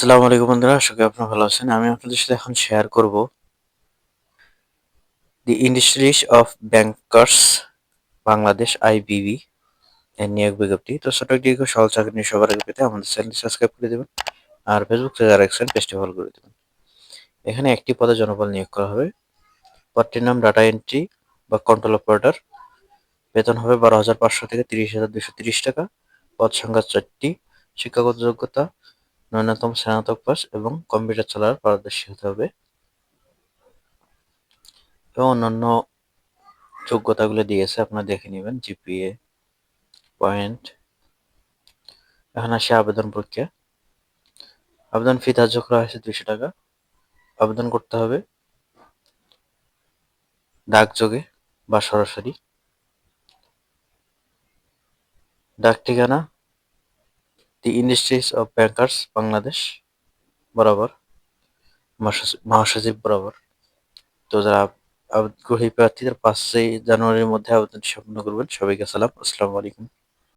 আসসালামু আলাইকুম বন্ধুরা, আশা করি আপনারা ভালো আছেন। আমি আপনাদের সাথে এখন শেয়ার করব the industries of bankers Bangladesh IBB এর নিয়োগ বিজ্ঞপ্তি। তো ছোট একটি সহজ চাকরি নিয়ে সবার আগে পেতে আমাদের চ্যানেলটি সাবস্ক্রাইব করে দেবেন আর ফেসবুক থেকে যারা দেখছেন পেজটি ফলো করে দেবেন। এখানে একটি পদে জনবল নিয়োগ করা হবে। পদটির নাম ডাটা এন্ট্রি বা কন্ট্রোল অপারেটর বেতন হবে বারো হাজার পাঁচশো থেকে তিরিশ হাজার দুশো তিরিশ টাকা। পদ সংখ্যা চারটি। শিক্ষাগত যোগ্যতা ন্যূনতম স্নাতক পাস এবং কম্পিউটার চালানোর পারদর্শী হতে হবে। এবং অন্যান্য যোগ্যতাগুলো দিয়েছে, আপনারা দেখে নেবেন, জিপিএ, পয়েন্ট। এখন আসে আবেদন প্রক্রিয়া। আবেদন ফি ধার্য করা হয়েছে দুইশো টাকা। আবেদন করতে হবে ডাকযোগে বা সরাসরি। ডাক ঠিকানা the industries of bankers Bangladesh বরাবর। মহাসচিব বরাবর। তো যারা আবেদনকারী প্রার্থীদের পাঁচই জানুয়ারির মধ্যে আবেদন সম্পন্ন করবেন, সবাইকে সালাম আসসালামু আলাইকুম।